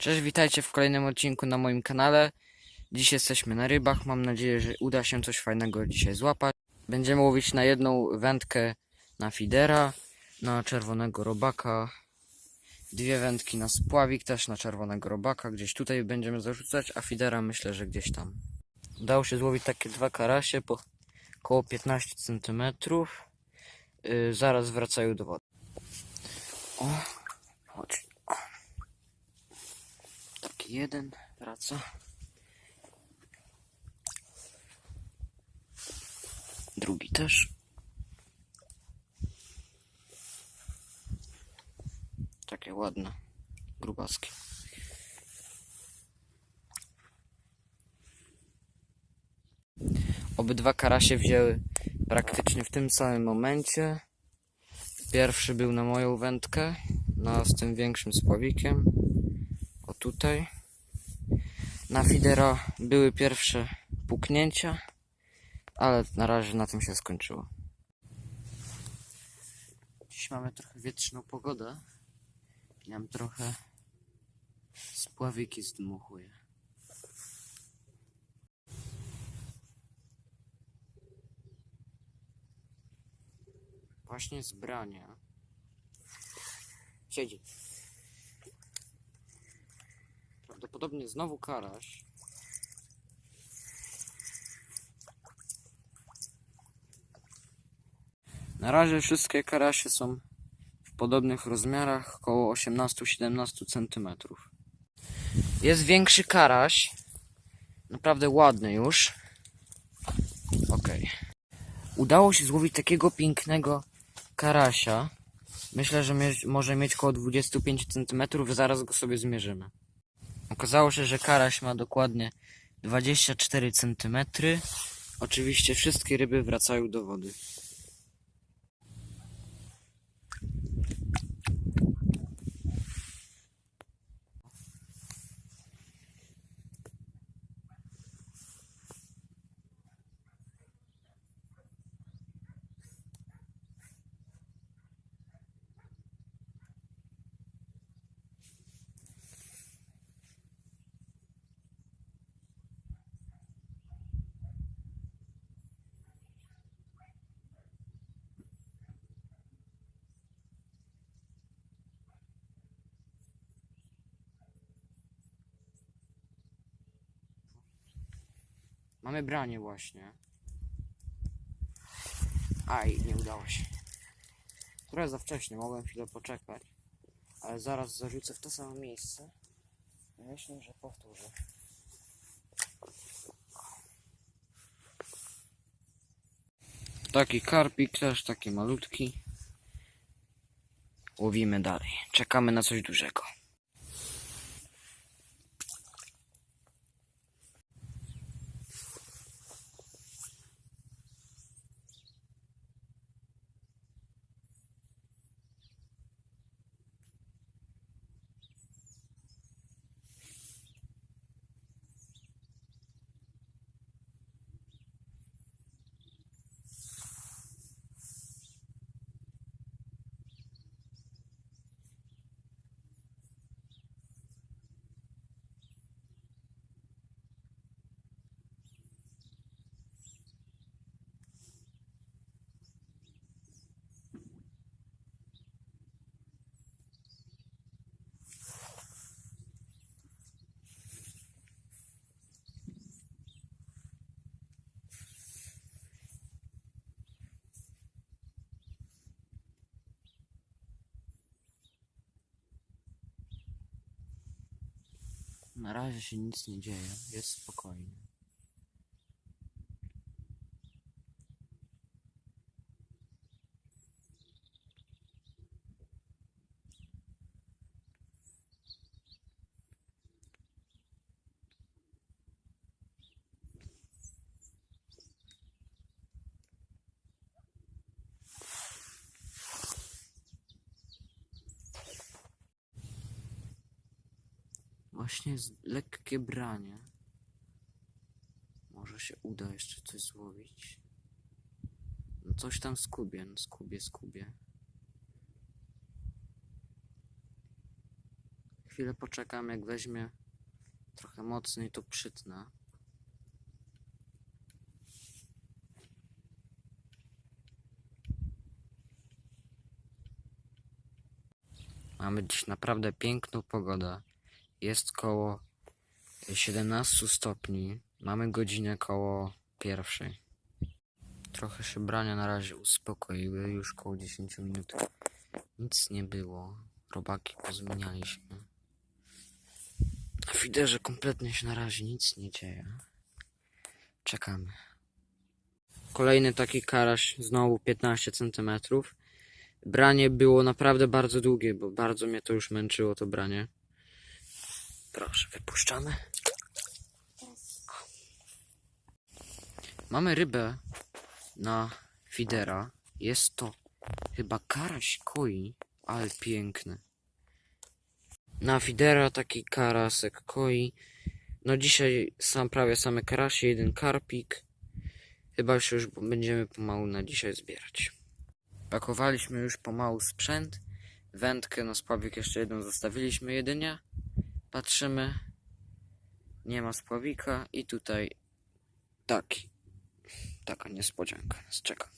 Cześć, witajcie w kolejnym odcinku na moim kanale. Dziś jesteśmy na rybach. Mam nadzieję, że uda się coś fajnego dzisiaj złapać. Będziemy łowić na jedną wędkę na fidera, na czerwonego robaka, dwie wędki na spławik też na czerwonego robaka. Gdzieś tutaj będziemy zarzucać, a fidera myślę, że gdzieś tam. Udało się złowić takie dwa karasie po około 15 cm. Yy, zaraz wracają do wody. O, chodź. Jeden wraca. Drugi też. Takie ładne, grubaskie. Obydwa karasie wzięły praktycznie w tym samym momencie. Pierwszy był na moją wędkę, na z tym większym spławikiem. O tutaj. Na fidera były pierwsze puknięcia, ale na razie na tym się skończyło. Dziś mamy trochę wietrzną pogodę i nam trochę spławiki zdmuchuje. Właśnie zbranie. Siedzi. Prawdopodobnie znowu karaś. Na razie wszystkie karasie są w podobnych rozmiarach, około 18-17 cm. Jest większy karaś, naprawdę ładny już. Ok. Udało się złowić takiego pięknego karasia. Myślę, że może mieć około 25 cm, zaraz go sobie zmierzymy. Okazało się, że karaś ma dokładnie 24 cm. Oczywiście wszystkie ryby wracają do wody. Mamy branie właśnie. Aj, nie udało się. Trochę za wcześnie, mogłem chwilę poczekać. Ale zaraz zarzucę w to samo miejsce. Myślę, że powtórzę. Taki karpik też, taki malutki. Łowimy dalej. Czekamy na coś dużego. Na razie się nic nie dzieje, jest spokojnie. Właśnie jest lekkie branie. Może się uda jeszcze coś złowić. No coś tam skubie, no skubie. Chwilę chwilę poczekam, jak weźmie trochę mocniej, to przytnę. Mamy dziś naprawdę piękną pogodę. Jest koło 17 stopni. Mamy godzinę koło pierwszej. Trochę się brania na razie uspokoiły, już koło 10 minut. Nic nie było. Robaki pozmienialiśmy. A widzę, że kompletnie się na razie nic nie dzieje. Czekamy. Kolejny taki karaś, znowu 15 cm. Branie było naprawdę bardzo długie, bo bardzo mnie to już męczyło, to branie. Proszę, wypuszczamy. Mamy rybę na fidera. Jest to chyba karaś koi, ale piękny. Na fidera taki karasek koi. No dzisiaj sam prawie same karasie, jeden karpik. Chyba się już będziemy pomału na dzisiaj zbierać. Pakowaliśmy już pomału sprzęt. Wędkę na spławik jeszcze jedną zostawiliśmy jedynie. Patrzymy. Nie ma spławika i tutaj taki. Taka niespodzianka nas czeka.